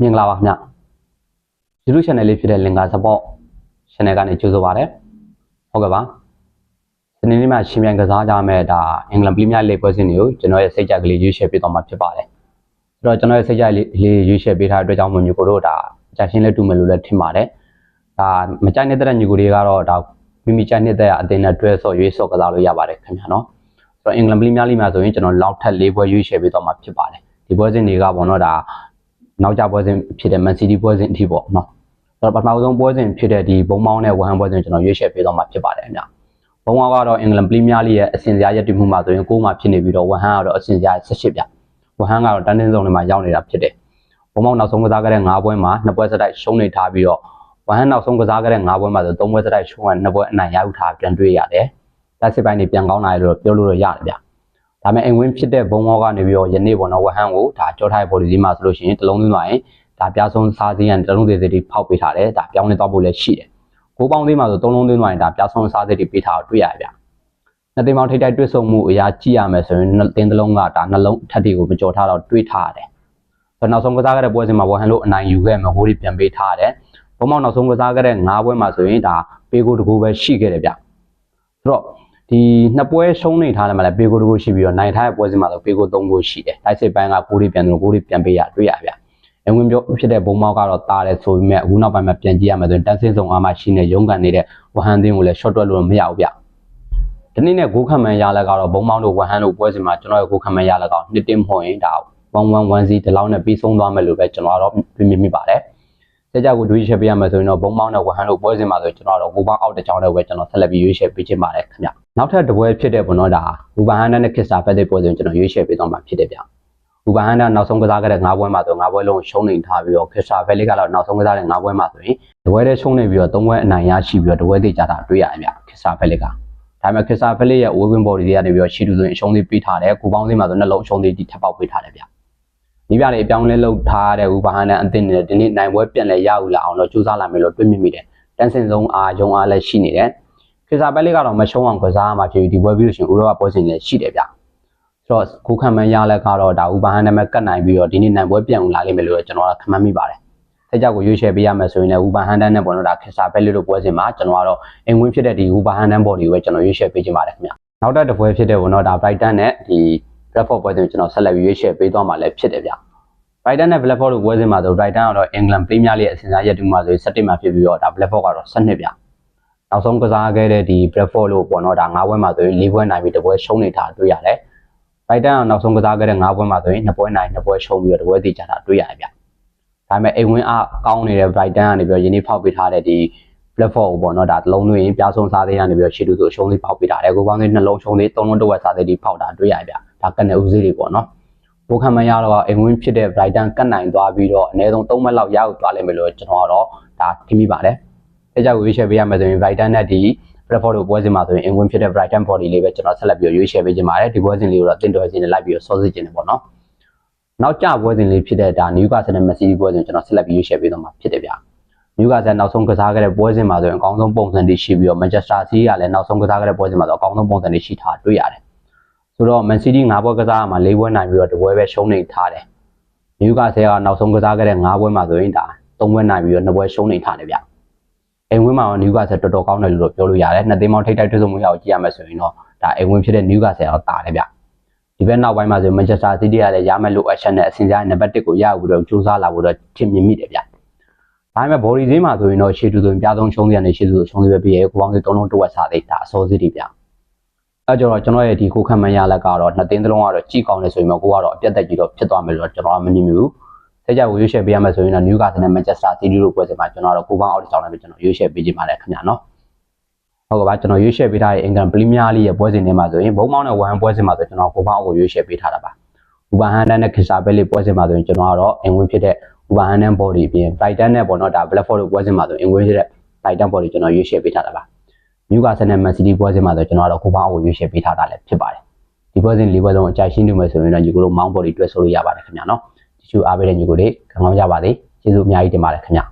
မင်္ဂလာပါခင်ဗျ YouTube channel လေးဖြစ်တဲ့ Linker Support channel ကနေကြိုဆိုပါရစေဟုတ်ကဲ့ပါစနေနေ့မှာရှင်ပြိုင်ကစားကြမယ်ဒါအင်္ဂလန်ပရီးမီးယားလိပွဲစဉ်တွေကိုကျွန်တော်ရဲ့စိတ်ကြကလေးရွေးချယ်ပေးသွားမှာဖြစ်ပါတယ်ဆိုတော့ကျွန်တော်ရဲ့စိတ်ကြလေးရွေးချယ်ပေးထားတဲ့အတွက်ကြောင့်မို့ညီကိုတို့ဒါအကြရှင်းလေးတူမယ်လို့လည်းထင်ပါတယ်ဒါမကြိုက်နေတဲ့ညီကိုတွေကတော့ဒါမိမိကြိုက်နေတဲ့အသင်းနဲ့တွဲဆော့ရွေးဆော့ကစားလို့ရပါတယ်ခင်ဗျာနော်ဆိုတော့အင်္ဂလန်ပရီးမီးယားလိမှာဆိုရင်ကျွန်တော်လောက်ထပ်၄ပွဲရွေးချယ်ပေးသွားမှာဖြစ်ပါတယ်ဒီပွဲစဉ်တွေကပေါ့နော်ဒါ နောက်ကြပွဲစဉ်ဖြစ်တဲ့ Man City ပွဲစဉ်အထိပေါ့နော်အဲ့တော့ပထမဆုံးပွဲစဉ်ဖြစ်တဲ့ဒီဘုံမောင်းနဲ့ဝဟန်ပွဲစဉ်ကျွန်တော်ရွေးချယ်ပေးတော့မှာဖြစ်ပါတယ်အများဘုံမောင်းကတော့အင်္ဂလန်ပရီးမီးယားလိရဲ့အဆင့်စရာရည်တည်မှုမှာဆိုရင်6မှာဖြစ်နေပြီးတော့ဝဟန်ကတော့အဆင့်စရာ18ပြဝဟန်ကတော့တန်းတင်းစုံတွေမှာရောက်နေတာဖြစ်တယ်ဘုံမောင်းနောက်ဆုံးကစားခဲ့တဲ့9ပွဲမှာ2ပွဲစတိုက်ရှုံးနေထားပြီးတော့ဝဟန်နောက်ဆုံးကစားခဲ့တဲ့9ပွဲမှာဆို3ပွဲစတိုက်ရှုံးက2ပွဲအနိုင်ရယူထားပြန်တွေ့ရတယ်တက်စစ်ပိုင်းတွေပြန်ကောင်းလာရလို့ပြောလို့ရရတယ်ဗျ ဒါပေမဲ့အိမ်ဝင်းဖြစ်တဲ့ဘုံမောကနေပြီးတော့ယနေ့ပေါ့နော်ဝဟန်ကိုဒါကြောထားတဲ့ body စီမှာဆိုလို့ရှိရင်တလုံးသွင်းသွားရင်ဒါပြဆုံးစားစည်းရန်တလုံးသေးသေးတွေဖောက်ပေးထားတယ်ဒါပြောင်းနေတော့ဖို့လည်းရှိတယ်ကိုပေါင်းသေးမှာဆိုသုံးလုံးသွင်းသွားရင်ဒါပြဆုံးစားစည်းတွေပေးထားတော့တွေ့ရတယ်ဗျနှစ်သိန်းပေါင်းထိတိုက်တွေ့ဆုံမှုအရာကြည့်ရမယ်ဆိုရင်နှစ်သိန်းတစ်လုံးကဒါနှလုံးထက်တွေကိုမကြော်ထားတော့တွေးထားရတယ်ဆိုတော့နောက်ဆုံးကစားခဲ့တဲ့ပွဲစဉ်မှာဝဟန်လို့အနိုင်ယူခဲ့မှာဟိုဒီပြန်ပေးထားရတယ်ဘုံမောင်နောက်ဆုံးကစားခဲ့တဲ့၅ပွဲမှာဆိုရင်ဒါပေကိုတကူပဲရှိခဲ့တယ်ဗျဆိုတော့ ဒီနှစ်ပွဲရှုံးနေထားတယ်မလားပေကိုတကူရှိပြီးတော့နိုင်ထားတဲ့ပွဲစဉ်မှာဆိုပေကို၃ခုရှိတယ်တိုက်စစ်ပိုင်းကကိုရီပြန်တယ်ကိုရီပြန်ပေးရတွေ့ရဗျအဝင်ပြောဖြစ်တဲ့ဘုံမောက်ကတော့တားတယ်ဆိုပေမဲ့အခုနောက်ပိုင်းမှာပြန်ကြည့်ရမယ်ဆိုရင်တန်းစင်းဆောင်အားမရှိနေရုံးကန်နေတဲ့ဝဟန်သင်းကိုလည်း short တွက်လို့မရဘူးဗျဒီနေ့နဲ့ဂိုးခံမှန်ရလက်ကတော့ဘုံမောက်တို့ဝဟန်တို့ပွဲစဉ်မှာကျွန်တော်ရဲ့ဂိုးခံမှန်ရလက်ကတော့နှစ်တင်းမဟုတ်ရင်ဒါ1110ဒီလောက်နဲ့ပြီးဆုံးသွားမယ်လို့ပဲကျွန်တော်ကတော့ပြင်မိပါတယ် ကြကြကိုတွေးချက်ပေးရမယ်ဆိုရင်တော့ဘုံမောင်းနဲ့ဝဟန်တို့ပွဲစဉ်မှာဆိုကျွန်တော်တော့ဟိုဘောင်းအောက်တစ်ချောင်းနဲ့ပဲကျွန်တော်ဆက်လက်ပြီးရွေးချယ်ပေးခြင်းပါတယ်ခင်ဗျနောက်ထပ်တစ်ပွဲဖြစ်တဲ့ဘုံတော့ဒါဘူဘာဟန်နဲ့ခစ်စာဖက်တဲ့ပွဲစဉ်ကျွန်တော်ရွေးချယ်ပေးသွားမှာဖြစ်တယ်ဗျဘူဘာဟန်ကနောက်ဆုံးကစားခဲ့တဲ့၅ပွဲမှာဆို၅ပွဲလုံးရှုံးနေထားပြီးတော့ခစ်စာဖက်လေးကတော့နောက်ဆုံးကစားတဲ့၅ပွဲမှာဆိုရင်တစ်ပွဲတည်းရှုံးနေပြီးတော့၃ပွဲအနိုင်ရရှိပြီးတော့တစ်ပွဲသေးကြတာတွေ့ရတယ်ဗျခစ်စာဖက်လေးကဒါပေမဲ့ခစ်စာဖက်လေးရဲ့ win body တွေကနေပြီးတော့ရှီတူဆိုရင်အရှုံးသေးပေးထားတယ်ကိုပေါင်းစင်းမှာဆိုနှလုံးအရှုံးသေးတိထပ်ပေါက်ပေးထားတယ်ဗျ ဒီပြလေးအပြောင်းလဲလုပ်ထားတဲ့ဥပါဟန်နဲ့အသင်းနဲ့ဒီနေ့နိုင်ပွဲပြန်လဲရဦးလာအောင်တော့ကြိုးစားလာမယ်လို့တွေးမိမိတယ်တန်းစင်ဆုံးအားယုံအားလည်းရှိနေတယ်ခေစာပဲလေးကတော့မရှုံးအောင်ကစားမှာဖြစ်ပြီးဒီပွဲပြီးလို့ရှိရင်ဥရောပပွဲစဉ်လည်းရှိတယ်ဗျဆိုတော့ကိုခံမှန်းရလက်ကတော့ဒါဥပါဟန်နဲ့မကတ်နိုင်ပြီးတော့ဒီနေ့နိုင်ပွဲပြန်ဦးလာလိမ့်မယ်လို့ကျွန်တော်ကခမှန်းမိပါတယ်ဆက်ကြောက်ကိုရွေးချယ်ပေးရမယ်ဆိုရင်လည်းဥပါဟန်တန်းနဲ့ပေါ်တော့ဒါခေစာပဲလေးတို့ပွဲစဉ်မှာကျွန်တော်ကတော့အင်ဝင်းဖြစ်တဲ့ဒီဥပါဟန်တန်းပေါ်ဒီကိုပဲကျွန်တော်ရွေးချယ်ပေးခြင်းပါတယ်ခင်ဗျနောက်တစ်တစ်ပွဲဖြစ်တဲ့ဘောတော့ဒါ Brighton နဲ့ဒီ Bradford ပွဲစဉ်ကျွန်တော်ဆက်လက်ရွေးချယ်ပေးသွားမှာလည်းဖြစ်တယ်ဗျ Brighton နဲ့ Blackford တို့ပွဲစဉ်မှာဆို Brighton ကတော့ England Premier League အစဉ်အစားရက်တူမှာဆို17မှာဖြစ်ပြီးတော့ဒါ Blackford ကတော့12ပြနောက်ဆုံးကစားခဲ့တဲ့ဒီ Blackford လို့ပေါ့နော်ဒါ9ပွဲမှာဆိုရင်4ပွဲနိုင်ပြီးတစ်ပွဲရှုံးနေတာတွေ့ရတယ် Brighton ကနောက်ဆုံးကစားခဲ့တဲ့9ပွဲမှာဆိုရင်2ပွဲနိုင်2ပွဲရှုံးပြီးတော့တစ်ပွဲတည်ကြတာတွေ့ရတယ်ဗျဒါပေမဲ့အိမ်ဝင်းအားကောင်းနေတဲ့ Brighton ကနေပြီးတော့ယင်းနေ့ဖောက်ပေးထားတဲ့ဒီ Blackford ကိုပေါ့နော်ဒါတစ်လုံးသွင်းပြားဆုံးစားသေးရနေပြီးတော့ရှေ့တူဆိုရှုံးသေးဖောက်ပေးထားတယ်ကိုပေါင်းသေးနှလုံးရှုံးသေးသုံးလုံးတစ်ဝက်စားသေးဒီဖောက်တာတွေ့ရဗျ ဒါကနဦးစီးတွေပေါ့နော်ဘိုခံမရတော့အိမ်ဝင်းဖြစ်တဲ့ Brighton ကတ်နိုင်သွားပြီးတော့အနည်းဆုံး3မှတ်လောက်ရအောင်သွားလိမ့်မယ်လို့ကျွန်တော်ကတော့ဒါထင်မိပါတယ်။အဲကြောင့်ရွေးချယ်ပေးရမယ်ဆိုရင် Brighton နဲ့ဒီ Bradford တို့ပွဲစဉ်မှာဆိုရင်အိမ်ဝင်းဖြစ်တဲ့ Brighton body လေးပဲကျွန်တော်ဆက်လက်ပြီးရွေးချယ်ပေးခြင်းပါတယ်ဒီပွဲစဉ်လေးကိုတော့တင်တော်စင်းနဲ့လိုက်ပြီးတော့စောစစ်ခြင်းတယ်ပေါ့နော်။နောက်ကျပွဲစဉ်လေးဖြစ်တဲ့ဒါ Newcastle နဲ့ Man City ပွဲစဉ်ကျွန်တော်ဆက်လက်ပြီးရွေးချယ်ပေးတော့မှာဖြစ်တယ်ဗျ။ Newcastle နောက်ဆုံးကစားခဲ့တဲ့ပွဲစဉ်မှာဆိုရင်အကောင်းဆုံးပုံစံတွေရှိပြီးတော့ Manchester City ကလည်းနောက်ဆုံးကစားခဲ့တဲ့ပွဲစဉ်မှာဆိုအကောင်းဆုံးပုံစံတွေရှိထားတွေ့ရတယ်။ ဆိုတော့ Man City ၅ပွဲကစားမှာ၄ပွဲနိုင်ပြီးတော့တစ်ပွဲပဲရှုံးနေထားတယ်။နယူကာဆယ်ကနောက်ဆုံးကစားခဲ့တဲ့၅ပွဲမှာဆိုရင်ဒါ၃ပွဲနိုင်ပြီးတော့၂ပွဲရှုံးနေထားတယ်ဗျ။အိမ်ဝင်းမှာတော့နယူကာဆယ်တော်တော်ကောင်းတယ်လို့ပြောလို့ရတယ်။နှစ်သိန်းပေါင်းထိပ်တိုက်တွေ့ဆုံမှုရအောင်ကြည့်ရမယ်ဆိုရင်တော့ဒါအိမ်ဝင်းဖြစ်တဲ့နယူကာဆယ်တော့တာတယ်ဗျ။ဒီဘက်နောက်ပိုင်းမှာဆိုမန်ချက်စတာစီးတီးကလည်းရမယ်လို့အချက်နဲ့အစင်ကြားနံပါတ်1ကိုရဖို့တော့ကြိုးစားလာဖို့တော့ထင်မြင်မိတယ်ဗျ။ဒါပေမဲ့ဘော်ဒီဈေးမှာဆိုရင်တော့ရှေ့တူဆိုရင်ပြားဆုံးရှုံးစရာနေရှေ့တူရှုံးစရာပြည့်ရဲ့ကိုပေါင်းစီ၃လုံးတစ်ဝက်စားသေးဒါအစောစီးတွေဗျ။ အဲကြောင့်ကျွန်တော်ရဲ့ဒီကိုခံမှန်ရလက်ကတော့နှစ်သိန်းသလုံးကတော့ကြည့်ကောင်းတယ်ဆိုရင်တော့ကိုကတော့အပြတ်တက်ကြီးတော့ဖြစ်သွားမယ်လို့ကျွန်တော်ကမမြင်ဘူး။ဆက်ကြကိုရွေးချယ်ပေးရမယ်ဆိုရင်တော့ Newcastle နဲ့ Manchester City တို့ပွဲစဉ်မှာကျွန်တော်ကတော့ကိုပေါင်းအောက်တစ်ချောင်းနဲ့ပဲကျွန်တော်ရွေးချယ်ပေးခြင်းပါတယ်ခင်ဗျာနော်။ဟုတ်ကဲ့ပါကျွန်တော်ရွေးချယ်ပေးထားတဲ့ England Premier League ရဲ့ပွဲစဉ်တွေမှာဆိုရင်ဘုံမောင်းနဲ့ဝမ်ပွဲစဉ်မှာဆိုကျွန်တော်ကိုပေါင်းအောက်ကိုရွေးချယ်ပေးထားတာပါ။ဥပဟန်တန်နဲ့ခစာပဲလေးပွဲစဉ်မှာဆိုရင်ကျွန်တော်ကတော့အင်ဝင်းဖြစ်တဲ့ဥပဟန်တန် body အပြင် Brighton နဲ့ပေါ့နော်ဒါ Blackford တို့ပွဲစဉ်မှာဆိုအင်ဝင်းဖြစ်တဲ့ Brighton body ကျွန်တော်ရွေးချယ်ပေးထားတာပါ။ နယူကာဆယ်နဲ့မန်စီးတီးပွဲစဉ်မှာဆိုကျွန်တော်တို့ကိုပေါင်းအောင်ရွေးချယ်ပေးထားတာလည်းဖြစ်ပါတယ်ဒီပွဲစဉ်၄ပွဲလုံးအကြိုက်ရှင်းနေမယ်ဆိုရင်တော့ညီကိုတို့မောင်းဘော်ဒီတွဲဆိုလို့ရပါတယ်ခင်ဗျာနော်တချို့အားပေးတဲ့ညီကိုတွေခံကောင်းကြပါစေကျေးဇူးအများကြီးတင်ပါတယ်ခင်ဗျာ